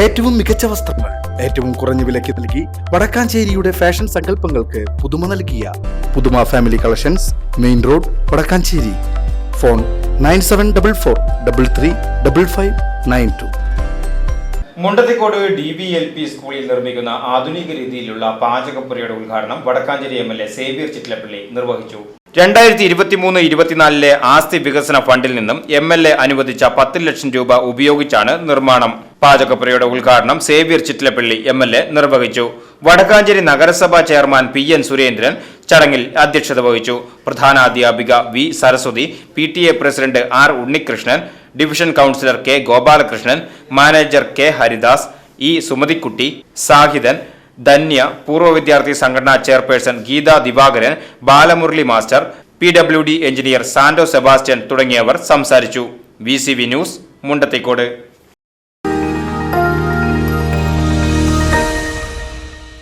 ഏറ്റവും മികച്ച വസ്ത്രങ്ങൾ ഏറ്റവും കുറഞ്ഞ വിലയ്ക്ക് നൽകി വടക്കാഞ്ചേരിയുടെ ഫാഷൻ സങ്കല്പങ്ങൾക്ക് പുതുമ നൽകിയ പുതുമ family collections main road Vadakkanchery. Phone nine seven double four double three double five nine two. Mundathikode D B L P സ്കൂളിൽ നിർമ്മിക്കുന്ന ആധുനിക രീതിയിലുള്ള പാചകപ്പുരയുടെ ഉദ്ഘാടനം Vadakkanchery M L A Xavier Chittilappally നിർവഹിച്ചു. രണ്ടായിരത്തി ഇരുപത്തിമൂന്ന് ഇരുപത്തിനാലിലെ ആസ്തി വികസന ഫണ്ടിൽ നിന്നും എം എൽ എ അനുവദിച്ച പത്ത് ലക്ഷം രൂപ ഉപയോഗിച്ചാണ് നിർമ്മാണം പാചകപ്പുരയുടെ ഉദ്ഘാടനം Xavier Chittilappally M L A നിർവഹിച്ചു. വടക്കാഞ്ചേരി നഗരസഭാ ചെയർമാൻ പി എൻ സുരേന്ദ്രൻ ചടങ്ങിൽ അധ്യക്ഷത വഹിച്ചു. പ്രധാനാധ്യാപിക V Saraswathi P T A president R Unnikrishnan division councillor K Gopalakrishnan manager K Haridas E Sumathikutty Sahithan Dhanya പൂർവ വിദ്യാർത്ഥി സംഘടനാ chairperson Geetha Divakaran Balamurali master P W D engineer Santo Sebastian തുടങ്ങിയവർ സംസാരിച്ചു. V C V news Mundathikode.